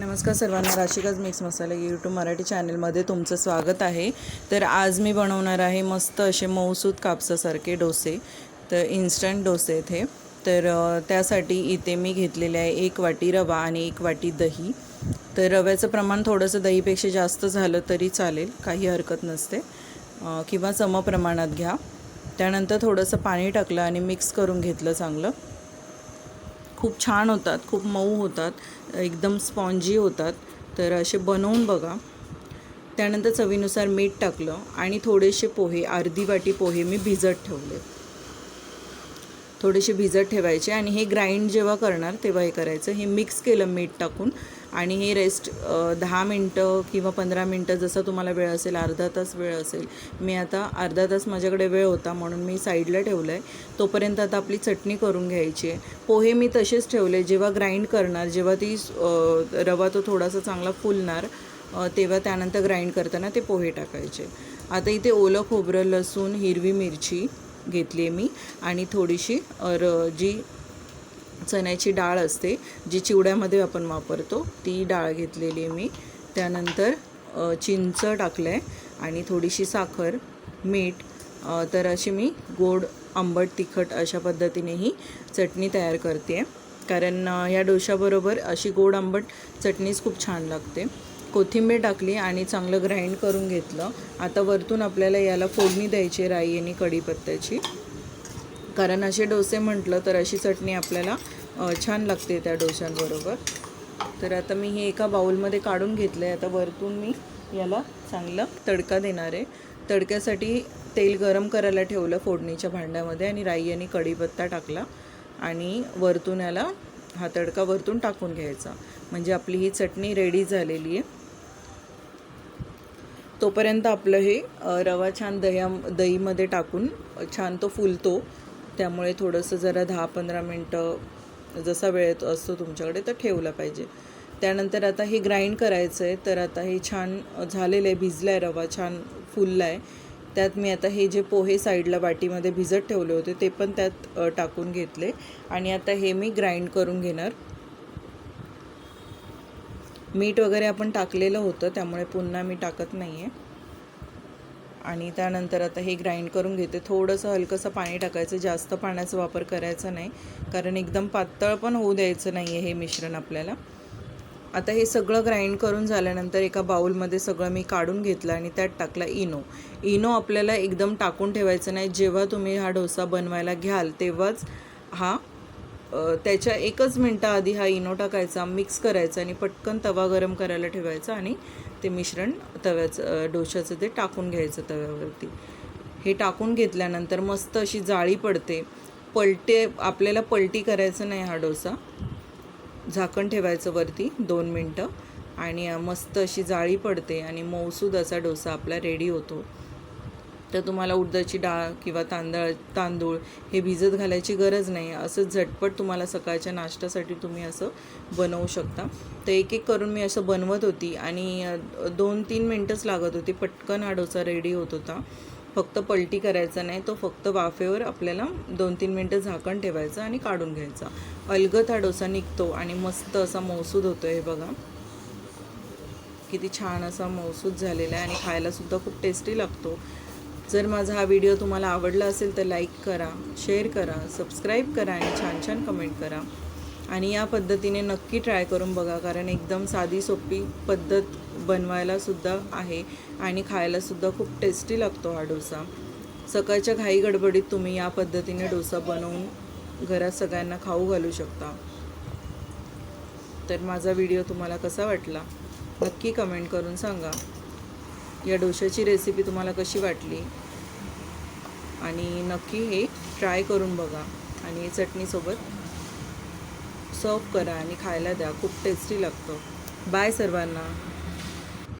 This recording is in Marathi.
नमस्कार सर्वांना राशिकाज मिक्स मसाला यूट्यूब मराठी चॅनलमध्ये तुमचं स्वागत आहे. तर आज मी बनवणार आहे मस्त असे मऊसूद कापसासारखे डोसे तर इन्स्टंट डोसे आहेत हे तर त्यासाठी इथे मी घेतलेले आहे एक वाटी रवा आणि एक वाटी दही. तर रव्याचं प्रमाण थोडंसं दहीपेक्षा जास्त झालं तरी चालेल काही हरकत नसते. किंवा समप्रमाणात घ्या. त्यानंतर थोडंसं पाणी टाकलं आणि मिक्स करून घेतलं चांगलं. खूप छान होतात खूप मऊ होतात एकदम स्पॉन्जी होतात. तर असे बनवून बघा. त्यानंतर चवीनुसार मीठ टाकलं आणि थोडेसे पोहे अर्धी वाटी पोहे मी भिजत ठेवले. थोडेसे भिजत ठेवायचे आणि हे ग्राइंड जेव्हा करणार तेव्हा हे करायचं. हे मिक्स केलं मीठ टाकून. आणि हे रेस्ट दहा मिनटं किंवा पंधरा मिनटं जसं तुम्हाला वेळ असेल अर्धा तास वेळ असेल. मी आता अर्धा तास माझ्याकडे वेळ होता म्हणून मी साईडला ठेवलं आहे तोपर्यंत आता आपली चटणी करून घ्यायची आहे. पोहे मी तसेच ठेवले. जेव्हा ग्राइंड करणार जेव्हा ती रवा तो थोडासा चांगला फुलणार तेव्हा त्यानंतर ग्राइंड करताना ते पोहे टाकायचे. आता इथे ओलं खोबरं लसूण हिरवी मिरची घेतली आहे मी. आणि थोडीशी र जी चण्याची डाळ असते जी चिवड्यामध्ये आपण वापरतो. ती डाळ घेतलेली आहे मी. त्यानंतर चिंच टाकलं आहे आणि थोडीशी साखर मीठ तर अशी मी गोड आंबट तिखट अशा पद्धतीने ही चटणी तयार करते. आहे कारण ह्या डोशाबरोबर अशी गोड आंबट चटणीच खूप छान लागते. कोथिंबीर टाकली आणि चांगलं ग्राइंड करून घेतलं. आता वरतून आपल्याला याला फोडणी द्यायची आहे राई आणि कढीपत्त्याची. कारण असे डोसे म्हटलं तर अशी चटणी आपल्याला छान लागते त्या डोशांबरोबर. तर आता मी हे एका बाउलमध्ये काढून घेतलं आहे आता वरतून मी याला चांगला तडका देणार आहे. तडक्यासाठी तेल गरम करायला ठेवलं फोडणीच्या भांड्यामध्ये आणि राई आणि कढीपत्ता टाकला आणि वरतून याला हा तडका वरतून टाकून घ्यायचा. म्हणजे आपली ही चटणी रेडी झालेली आहे. तोपर्यंत आपलं हे रवा छान दह्या दहीमध्ये टाकून छान तो फुलतो. त्यामुळे थोडंसं जरा दहा पंधरा मिनटं जसा वेळ असतो तुमच्याकडे तर ठेवला पाहिजे. त्यानंतर आता हे ग्राइंड करायचं आहे तर आता हे छान झालेलं आहे भिजला आहे रवा छान फुलला आहे त्यात मी आता हे जे पोहे साईडला वाटीमध्ये भिजत ठेवले होते ते पण त्यात टाकून घेतले. आणि आता हे मी ग्राइंड करून घेणार. मीठ वगैरे आपण टाकलेलं होतं त्यामुळे पुन्हा मी टाकत नाही आहे आणि त्यानंतर आता हे ग्राइंड करून घेते. थोडंसं हलकंसं पाणी टाकायचं जास्त पाण्याचा वापर करायचा नाही. कारण एकदम पातळ पण होऊ द्यायचं नाही आहे हे मिश्रण आपल्याला. आता हे सगळं ग्राइंड करून झाल्यानंतर एका बाउलमध्ये सगळं मी काढून घेतलं आणि त्यात टाकला इनो. इनो आपल्याला एकदम टाकून ठेवायचं नाही. जेव्हा तुम्ही हा डोसा बनवायला घ्याल तेव्हाच हा त्याच्या एकच मिनटाआधी हा इनो टाकायचा मिक्स करायचा आणि पटकन तवा गरम करायला ठेवायचा आणि ते मिश्रण तव्याचं डोशाचं ते टाकून घ्यायचं तव्यावरती. हे टाकून घेतल्यानंतर मस्त अशी जाळी पडते. पलटे आपल्याला पलटी करायचं नाही हा डोसा. झाकण ठेवायचं वरती दोन मिनटं आणि मस्त अशी जाळी पडते आणि मौसूद असा डोसा आपला रेडी होतो. तर तुम्हाला उडदाची डाळ किंवा तांदळ तांदूळ हे भिजत घालायची गरज नाही. असं झटपट तुम्हाला सकाळच्या नाश्त्यासाठी तुम्ही असं बनवू शकता. तर एक एक करून मी असं बनवत होती आणि दोन तीन मिनटंच लागत होती. पटकन हा डोसा रेडी होत होता. फक्त पलटी करायचा नाही तो फक्त वाफेवर आपल्याला दोन तीन मिनटं झाकण ठेवायचं आणि काढून घ्यायचा. अलगत हा डोसा निघतो आणि मस्त असा मौसूद होतो हे बघा. किती छान असा मौसूद झालेला आहे आणि खायलासुद्धा खूप टेस्टी लागतो. जर माझा हा व्हिडिओ तुम्हाला आवडला असेल तर लाईक करा शेअर करा सबस्क्राईब करा आणि छान छान कमेंट करा. आणि या पद्धतीने नक्की ट्राय करून बघा कारण एकदम साधी सोपी पद्धत बनवायलासुद्धा आहे आणि खायलासुद्धा खूप टेस्टी लागतो हा डोसा. सकाळच्या घाई गडबडीत तुम्ही या पद्धतीने डोसा बनवून घरात सगळ्यांना खाऊ घालू शकता. तर माझा व्हिडिओ तुम्हाला कसा वाटला नक्की कमेंट करून सांगा. या डोशाची रेसिपी तुम्हाला कशी वाटली आणि नक्की हे ट्राय करून बघा. आणि चटणीसोबत सर्व करा आणि खायला द्या. खूप टेस्टी लागतं. बाय सर्वांना.